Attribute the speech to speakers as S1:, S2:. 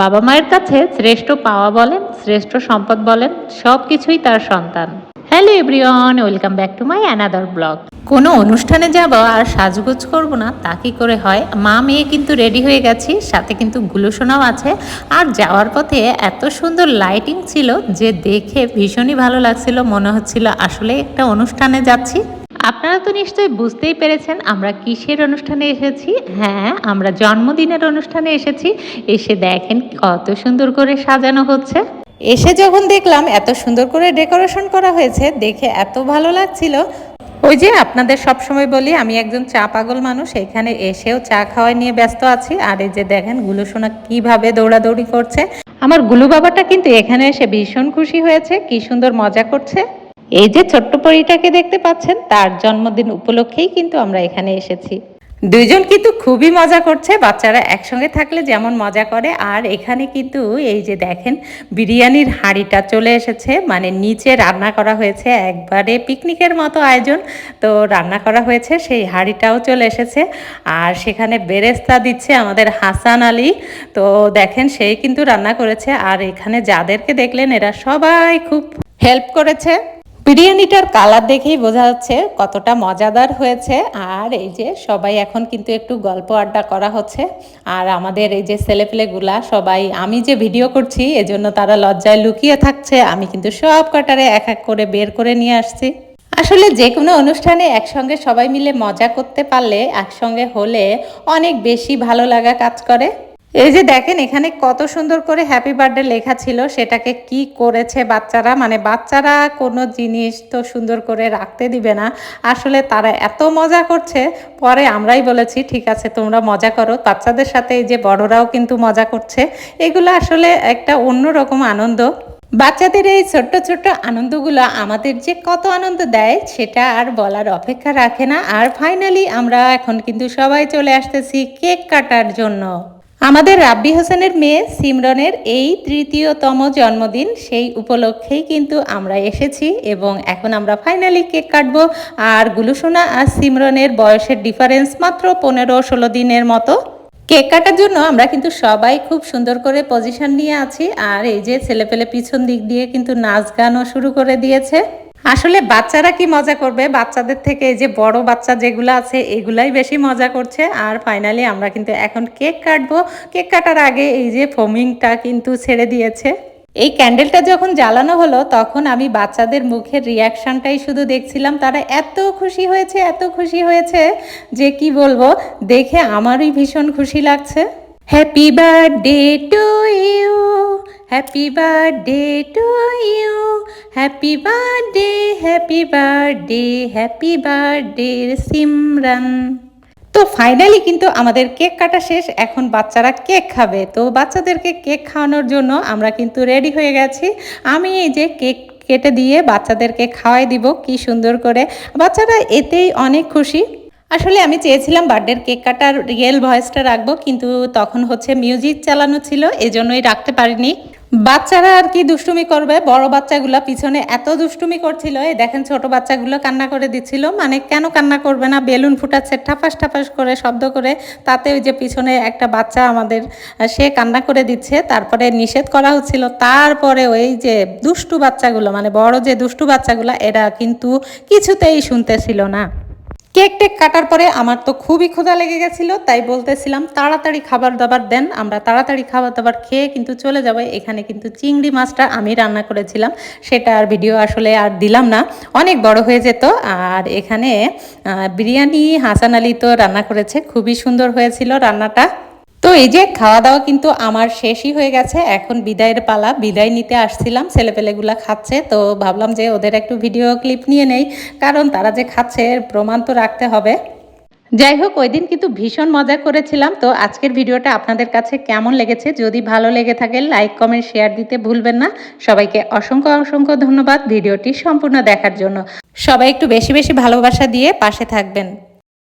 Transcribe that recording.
S1: বাবা মায়ের কাছে শ্রেষ্ঠ পাওয়া বলেন, শ্রেষ্ঠ সম্পদ বলেন সব কিছুই তার সন্তান। Hello everyone, welcome back to my another blog. কোনো অনুষ্ঠানে যাব আর সাজগোজ করব না, তা কি করে হয়? মা মেয়ে কিন্তু রেডি হয়ে গেছি, সাথে কিন্তু গুলোসোনাও আছে। আর যাওয়ার পথে এত সুন্দর লাইটিং ছিল যে দেখে ভীষণই ভালো লাগছিল, মনে হচ্ছিল আসলে একটা অনুষ্ঠানে যাচ্ছি। আপনারা তো নিশ্চয়ই বুঝতেই পেরেছেন আমরা কিসের অনুষ্ঠানে এসেছি। হ্যাঁ আমরা জন্মদিনের অনুষ্ঠানে এসেছি। এসে দেখেন কত সুন্দর করে সাজানো হচ্ছে। এসে যখন দেখলাম এত সুন্দর করে ডেকোরেশন করা হয়েছে, দেখে এত ভালো লাগছিল। ওই যে আপনাদের সব সময় বলি, আমি একজন চা পাগল মানুষ, এখানে এসেও চা খাওয়াই নিয়ে ব্যস্ত আছি। আর এই যে দেখেন গুলোসোনা কীভাবে দৌড়াদৌড়ি করছে। আমার গুলু বাবাটা কিন্তু এখানে এসে ভীষণ খুশি হয়েছে। কি সুন্দর মজা করছে। এই যে ছোট্ট পরীটাকে দেখতে পাচ্ছেন, তার জন্মদিন উপলক্ষেই কিন্তু আমরা এখানে এসেছি। দুইজন কিন্তু খুবই মজা করছে, বাচ্চারা একসঙ্গে থাকলে যেমন মজা করে। আর এখানে কিন্তু এই যে দেখেন, বিরিয়ানির হাঁড়িটা চলে এসেছে মানে নিচে রান্না করা হয়েছে, একবারে পিকনিকের মতো আয়োজন। তো রান্না করা হয়েছে, সেই হাঁড়িটাও চলে এসেছে। আর সেখানে বেরেস্তা দিচ্ছে আমাদের হাসান আলী। তো দেখেন, সেই কিন্তু রান্না করেছে। আর এখানে যাদেরকে দেখলেন, এরা সবাই খুব হেল্প করেছে। বিরিয়ানিটার কালার দেখেই বোঝা যাচ্ছে কতটা মজাদার হয়েছে। আর এই যে সবাই এখন কিন্তু একটু গল্প আড্ডা করা হচ্ছে। আর আমাদের এই যে ছেলেপেলেগুলা, সবাই, আমি যে ভিডিও করছি, এজন্য তারা লজ্জায় লুকিয়ে থাকছে। আমি কিন্তু সব কাটারে এক এক করে বের করে নিয়ে আসছি। আসলে যে কোনো অনুষ্ঠানে একসঙ্গে সবাই মিলে মজা করতে পারলে, একসঙ্গে হলে অনেক বেশি ভালো লাগা কাজ করে। এই যে দেখেন, এখানে কত সুন্দর করে হ্যাপি বার্থডে লেখা ছিল, সেটাকে কি করেছে বাচ্চারা? মানে বাচ্চারা কোনো জিনিস তো সুন্দর করে রাখতে দিবে না। আসলে তারা এত মজা করছে, পরে আমরাই বলেছি, ঠিক আছে, তোমরা মজা করো। বাচ্চাদের সাথে এই যে বড়রাও কিন্তু মজা করছে। এগুলো আসলে একটা অন্যরকম আনন্দ। বাচ্চাদের এই ছোট্ট ছোট্ট আনন্দগুলো আমাদের যে কত আনন্দ দেয়, সেটা আর বলার অপেক্ষা রাখে না। আর ফাইনালি আমরা এখন কিন্তু সবাই চলে আসতেছি কেক কাটার জন্য। আমাদের রাব্বি হোসেনের মেয়ে সিমরনের এই তৃতীয়তম জন্মদিন, সেই উপলক্ষেই কিন্তু আমরা এসেছি এবং এখন আমরা ফাইনালি কেক কাটবো। আর গুলুসোনা আর সিমরনের বয়সের ডিফারেন্স মাত্র পনেরো ষোলো দিনের মতো। কেক কাটার জন্য আমরা কিন্তু সবাই খুব সুন্দর করে পজিশন নিয়ে আছি। আর এই যে ছেলেপেলে পিছন দিক দিয়ে কিন্তু নাচ গানও শুরু করে দিয়েছে। আসলে বাচ্চারা কি মজা করবে? বাচ্চাদের থেকে যে বড় বাচ্চা যেগুলো আছে, এগুলাই বেশি মজা করছে। আর ফাইনালি আমরা কিন্তু এখন কেক কাটবো। কেক কাটার আগে এই যে ফোমিংটা কিন্তু ছেড়ে দিয়েছে। এই ক্যান্ডেলটা যখন জ্বালানো হলো, তখন আমি বাচ্চাদের মুখের রিয়াকশনটাই শুধু দেখছিলাম। তারা এত খুশি হয়েছে, এত খুশি হয়েছে যে কি বলব? দেখে আমারই ভীষণ খুশি লাগছে। Happy birthday to you happy birthday to you happy birthday happy birthday happy birthday Simran তো ফাইনালি কিন্তু আমাদের কেক কাটা শেষ, এখন বাচ্চারা কেক খাবে। তো বাচ্চাদেরকে কেক খাওয়ানোর জন্য আমরা কিন্তু রেডি হয়ে গেছি। আমি এই যে কেক কেটে দিয়ে বাচ্চাদেরকে খাওয়াই দিব, কি সুন্দর করে। বাচ্চারা এতেই অনেক খুশি। আসলে আমি চেয়েছিলাম বার্থডের কেক কাটার রিয়েল ভয়েসটা রাখব, কিন্তু তখন হচ্ছে মিউজিক চালানো ছিল, এজন্যই রাখতে পারিনি। বাচ্চারা আর কি দুষ্টুমি করবে? বড় বাচ্চাগুলো পিছনে এত দুষ্টুমি করছিল, এই দেখেন ছোট বাচ্চাগুলো কান্না করে দিচ্ছিল মানে কেন কান্না করবে না? বেলুন ফুটাচ্ছে, ঠাপাস ঠাপাস করে, শব্দ করে, তাতে ওই যে পিছনে একটা বাচ্চা আমাদের সে কান্না করে দিচ্ছে, তারপরে নিষেধ করা হচ্ছিল। তারপরে ওই যে দুষ্টু বাচ্চাগুলো মানে বড় যে দুষ্টু বাচ্চাগুলো, এরা কিন্তু কিছুতেই শুনতেছিল না। কেক টেক কাটার পরে আমার তো খুবই ক্ষুধা লেগে গেছিল, তাই বলতেছিলাম, তাড়াতাড়ি খাবার দাবার দেন, আমরা তাড়াতাড়ি খাবার দাবার খেয়ে কিন্তু চলে যাব। এখানে কিন্তু চিংড়ি মাছটা আমি রান্না করেছিলাম, সেটা আর ভিডিও আসলে আর দিলাম না, অনেক বড় হয়ে যেত। আর এখানে বিরিয়ানি হাসান আলী তো রান্না করেছে, খুবই সুন্দর হয়েছিল রান্নাটা। তো এই যে খাওয়া দাওয়া কিন্তু আমার শেষই হয়ে গেছে। এখন বিদায়ের পালা। বিদায় নিতে আসছিলাম, ছেলেপেলেগুলা খাচ্ছে। তো ভাবলাম যে ওদের একটু ভিডিও ক্লিপ নিয়ে নেই, কারণ তারা যে খাচ্ছে প্রমাণ তো রাখতে হবে। যাই হোক, ওই দিন কিন্তু ভীষণ মজা করেছিলাম। তো আজকের ভিডিওটা আপনাদের কাছে কেমন লেগেছে? যদি ভালো লেগে থাকে, লাইক, কমেন্ট, শেয়ার দিতে ভুলবেন না। সবাইকে অসংখ্য অসংখ্য ধন্যবাদ ভিডিওটি সম্পূর্ণ দেখার জন্য। সবাই একটু বেশি বেশি ভালোবাসা দিয়ে পাশে থাকবেন।